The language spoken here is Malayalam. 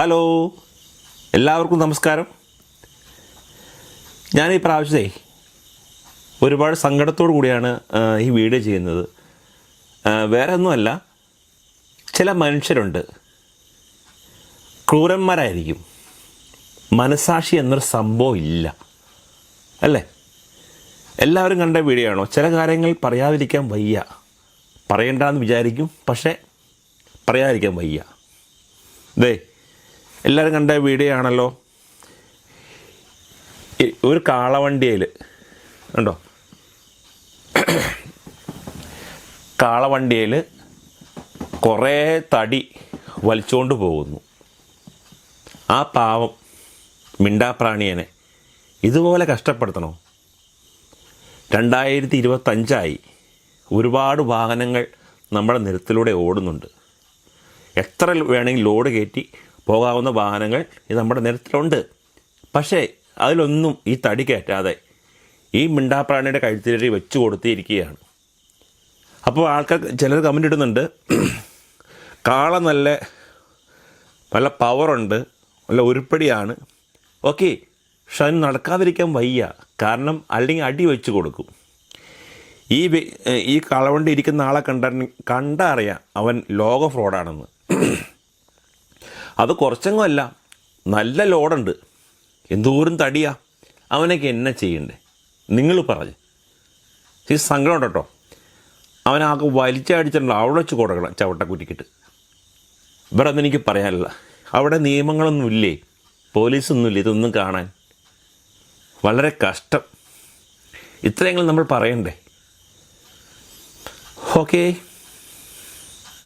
ഹലോ. എല്ലാവർക്കും നമസ്കാരം. ഞാൻ ഈ പ്രാവശ്യത്തെ ഒരുപാട് സങ്കടത്തോടു കൂടിയാണ് ഈ വീഡിയോ ചെയ്യുന്നത്. വേറെ ഒന്നുമല്ല ചില മനുഷ്യരുണ്ട്. ക്രൂരന്മാരായിരിക്കും. മനസാക്ഷി എന്നൊരു സംഭവം ഇല്ല. അല്ലേ? എല്ലാവരും കണ്ട വീഡിയോ ആണോ ചില കാര്യങ്ങൾ പറയാതിരിക്കാൻ വയ്യ. പറയണ്ടെന്ന് വിചാരിക്കും പക്ഷേ പറയാതിരിക്കാൻ വയ്യ. ദേ എല്ലാവരും കണ്ട വീഡിയോ ആണല്ലോ ഒരു കാളവണ്ടിയിൽ ഉണ്ടോ കാളവണ്ടിയിൽ കുറേ തടി വലിച്ചുകൊണ്ട് പോകുന്നു. ആ പാവം മിണ്ടാപ്രാണിയനെ ഇതുപോലെ കഷ്ടപ്പെടുത്തണോ? രണ്ടായിരത്തി ഇരുപത്തഞ്ചായി ഒരുപാട് വാഹനങ്ങൾ നമ്മുടെ നിരത്തിലൂടെ ഓടുന്നുണ്ട്. എത്ര വേണമെങ്കിൽ ലോഡ് കയറ്റി പോകാവുന്ന വാഹനങ്ങൾ ഇത് നമ്മുടെ നിരത്തിലുണ്ട്. പക്ഷേ അതിലൊന്നും ഈ തടി കയറ്റാതെ ഈ മിണ്ടാപ്രാണിയുടെ കഴുത്തിലേറി വെച്ച് കൊടുത്തിരിക്കുകയാണ്. അപ്പോൾ ആൾക്കാർ ചിലർ കമന്റ് ഇടുന്നുണ്ട് കാള നല്ല നല്ല പവറുണ്ട് നല്ല ഉരുപ്പടിയാണ്. ഓക്കെ പക്ഷെ അതിന് നടക്കാതിരിക്കാൻ വയ്യ. കാരണം അല്ലെങ്കിൽ അടി വെച്ച് കൊടുക്കും. ഈ ഈ കളവണ്ടി ഇരിക്കുന്ന ആളെ കണ്ട കണ്ടറിയാം അവൻ ലോക ഫ്രോഡാണെന്ന് അത് കുറച്ചെങ്ങുമല്ല നല്ല ലോഡുണ്ട്. എന്തോരം തടിയാ. അവനൊക്കെ എന്നെ ചെയ്യണ്ടേ? നിങ്ങൾ പറഞ്ഞ്. ഈ സങ്കടം ഉണ്ട് കേട്ടോ അവനാകെ വലിച്ചടിച്ചിട്ടുണ്ട് അവിടെ വെച്ച് കൊടുക്കണം ചവട്ടക്കുറ്റിക്കിട്ട് ഇവിടെ ഒന്നും എനിക്ക് പറയാനില്ല. അവിടെ നിയമങ്ങളൊന്നുമില്ലേ പോലീസൊന്നുമില്ല ഇതൊന്നും കാണാൻ? വളരെ കഷ്ടം. ഇത്രയെങ്കിലും നമ്മൾ പറയണ്ടേ? ഓക്കേ.